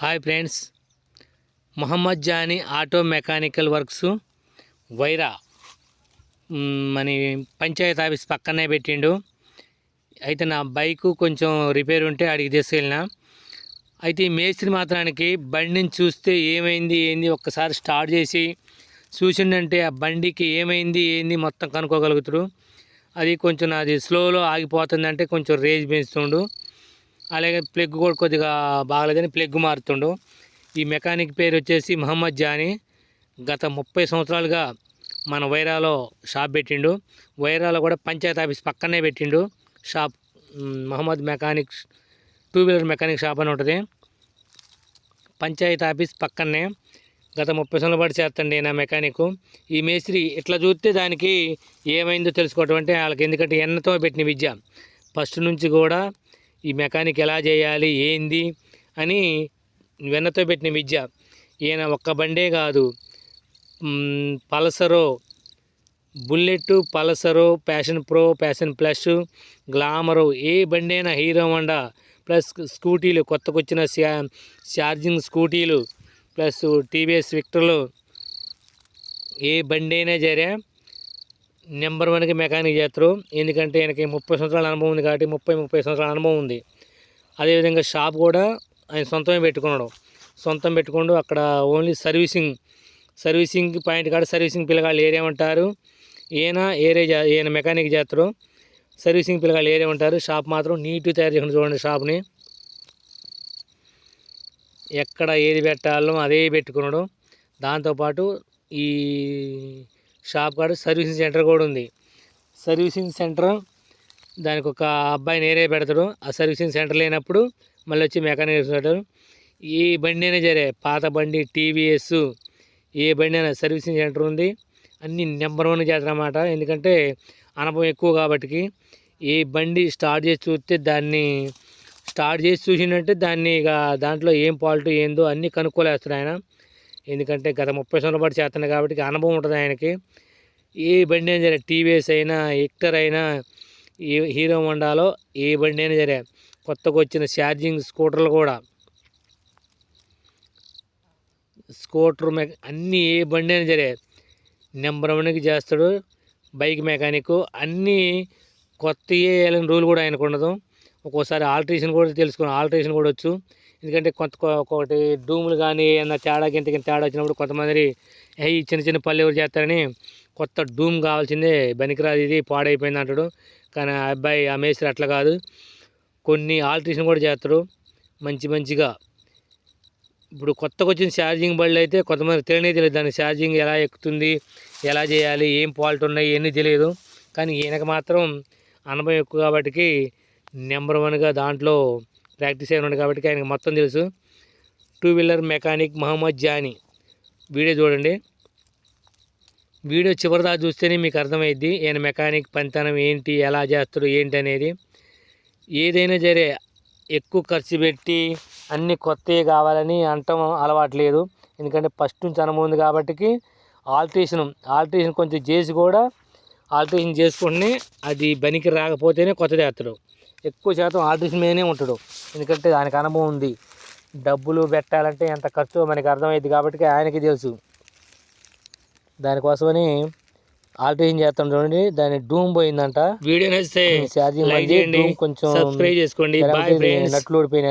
Hi friends. Mohammed Jani auto mechanical works. Wyra మన panchayat office పక్కనే పెట్టిండు. అయితే నా బైకు కొంచెం రిపేర్ ఉంటే అడిగి తీసుకెళ్ళిన. అయితే ఈ మేస్త్రి మాత్రానికి బండిని చూస్తే ఏమైంది ఏంది ఒక్కసారి స్టార్ట్ చేసి చూసిండంటే ఆ బండికి ఏమైంది ఏంది మొత్తం కనుక్కోగలుగుతాడు అది కొంచెం అది స్లోలో ఆగిపోతుందంటే కొంచెం రేజ్ పెంచుతుండు. అలాగే ప్లగ్ కూడా కొద్దిగా బాగలేదని ప్లగ్ మారుతుండు. ఈ మెకానిక్ పేరు వచ్చేసి మహమ్మద్ జానీ. గత ముప్పై సంవత్సరాలుగా మన వైరాలో షాప్ పెట్టిండు. వైరాలో కూడా పంచాయతీ ఆఫీస్ పక్కనే పెట్టిండు. Shop Mohammed mechanic two wheeler mechanic shop అని ఉంటుంది. పంచాయతీ ఆఫీస్ పక్కనే. గత ముప్పై సంవత్సరాల పాటు చేస్తండి నా మెకానిక్. ఈ మేస్త్రి ఇట్లా చూస్తే దానికి ఏమైందో తెలుసుకోవటం అంటే వాళ్ళకి ఎందుకంటే ఎన్నతో పెట్టిన విద్య. ఫస్ట్ నుంచి కూడా ఈ మెకానిక్ ఎలా చేయాలి? ఏంది? అని వెన్నతో పెట్టిన విద్య. ఈయన ఒక్క బండే కాదు. పల్సరో bullet Pulsar Passion Pro Passion plus Glamour ఏ బండి అయినా హీరో హోండా ప్లస్ స్కూటీలు కొత్తకొచ్చిన ఛార్జింగ్ స్కూటీలు ప్లస్ టీవీఎస్ విక్టర్లు ఏ బండి అయినా సరే నెంబర్ వన్కి మెకానిక్ చేస్తారు. ఎందుకంటే ఆయనకి ముప్పై సంవత్సరాల అనుభవం ఉంది కాబట్టి ముప్పై ముప్పై సంవత్సరాల అనుభవం ఉంది. అదేవిధంగా షాప్ కూడా ఆయన సొంతమే పెట్టుకున్నాడు. సొంతం పెట్టుకోండు అక్కడ ఓన్లీ సర్వీసింగ్ సర్వీసింగ్ పాయింట్ కాడ సర్వీసింగ్ పిల్లగాళ్ళు ఏరే ఉంటారు. ఈయన ఏరే ఈయన మెకానిక్ చేస్తారు సర్వీసింగ్ పిల్లగాళ్ళు ఏరియా ఉంటారు. షాప్ మాత్రం నీట్గా తయారు చేసిన చూడండి షాప్ని. ఎక్కడ ఏది పెట్టాలో అదే పెట్టుకున్నాడు. దాంతోపాటు ఈ షాప్ కాడ సర్వీసింగ్ సెంటర్ కూడా ఉంది. సర్వీసింగ్ సెంటర్ దానికి ఒక అబ్బాయి నేరే పెడతాడు. ఆ సర్వీసింగ్ సెంటర్ లేనప్పుడు మళ్ళీ వచ్చి మెకానిక్ పెడతాడు ఏ బండి అయినా సరే పాత బండి టీవీఎస్ ఏ బండి అయినా సర్వీసింగ్ సెంటర్ ఉంది. అన్ని నెంబర్ వన్ చేస్తారన్నమాట ఎందుకంటే అనుభవం ఎక్కువ కాబట్టి ఏ బండి స్టార్ట్ చేసి చూస్తే దాన్ని స్టార్ట్ చేసి చూసినట్టే దాన్ని ఇక దాంట్లో ఏం ఫాల్ట్ ఏందో అన్నీ కనుక్కోలేస్తాడు ఆయన. ఎందుకంటే గత ముప్పై సంవత్సరాల పాటు చేస్తున్నాడు కాబట్టి అనుభవం ఉంటుంది ఆయనకి. ఏ బండి అయినా సరే టీవీఎస్ అయినా ఎక్టర్ అయినా ఏ హీరో హోండాలో ఏ బండి అయినా సరే కొత్తగా వచ్చిన ఛార్జింగ్ స్కూటర్లు కూడా స్కూటర్ మె అన్నీ ఏ బండి అయినా సరే నెంబర్ వన్కి చేస్తాడు బైక్ మెకానిక్ అన్నీ కొత్త వేయాలని రూల్ కూడా ఆయనకు ఉండదు. ఒక్కోసారి ఆల్ట్రేషన్ కూడా తెలుసుకుని ఆల్ట్రేషన్ కూడా వచ్చు. ఎందుకంటే కొంత ఒకటి డూములు కానీ ఏమన్నా తేడా గింత గింత తేడా వచ్చినప్పుడు కొంతమంది ఏ ఈ చిన్న చిన్న పల్లె ఎవరు చేస్తారని కొత్త డూమ్ కావాల్సిందే బనికిరాదు ఇది పాడైపోయింది అంటాడు. కానీ ఆ అబ్బాయి ఆ మేస్త్రి అట్లా కాదు. కొన్ని ఆల్ట్రేషన్ కూడా చేస్తాడు. మంచి మంచిగా. ఇప్పుడు కొత్తగా వచ్చిన ఛార్జింగ్ బళ్ళు అయితే కొంతమంది తెలియనే తెలియదు దాని ఛార్జింగ్ ఎలా ఎక్కుతుంది ఎలా చేయాలి ఏం ఫాల్ట్ ఉన్నాయి ఇవన్నీ తెలియదు. కానీ ఈయనకు మాత్రం అనుభవం ఎక్కువ కాబట్టి నెంబర్ వన్గా దాంట్లో ప్రాక్టీస్ అయిన ఉన్నాడు కాబట్టి ఆయనకు మొత్తం తెలుసు. Two wheeler mechanic Mohammed Jani video చూడండి. వీడియో చివరిదా చూస్తేనే మీకు అర్థమైద్ది ఈయన మెకానిక్ పనితనం ఏంటి ఎలా చేస్తాడు ఏంటి అనేది. ఏదైనా సరే ఎక్కువ ఖర్చు పెట్టి అన్ని కొత్తవి కావాలని అంటం అలవాటు లేదు. ఎందుకంటే ఫస్ట్ నుంచి అనుభవం ఉంది కాబట్టి ఆల్ట్రేషన్ ఆల్ట్రేషన్ కొంచెం చేసి కూడా ఆల్ట్రేషన్ చేసుకుంటే అది బనికి రాకపోతేనే కొత్తది వేస్తాడు. ఎక్కువ శాతం ఆల్ట్రేషన్ మీదనే ఉంటాడు. ఎందుకంటే దానికి అనుభవం ఉంది. డబ్బులు పెట్టాలంటే ఎంత ఖర్చు మనకి అర్థమైంది కాబట్టి ఆయనకి తెలుసు. దానికోసమని ఆల్ట్రేషన్ చేస్తాం చూడండి. దాని డూమ్ పోయిందంట. వీడియో నచ్చితే ఛార్జింగ్ కొంచెం సబ్స్క్రైబ్ చేసుకోండి. నట్లు ఊడిపోయినాయి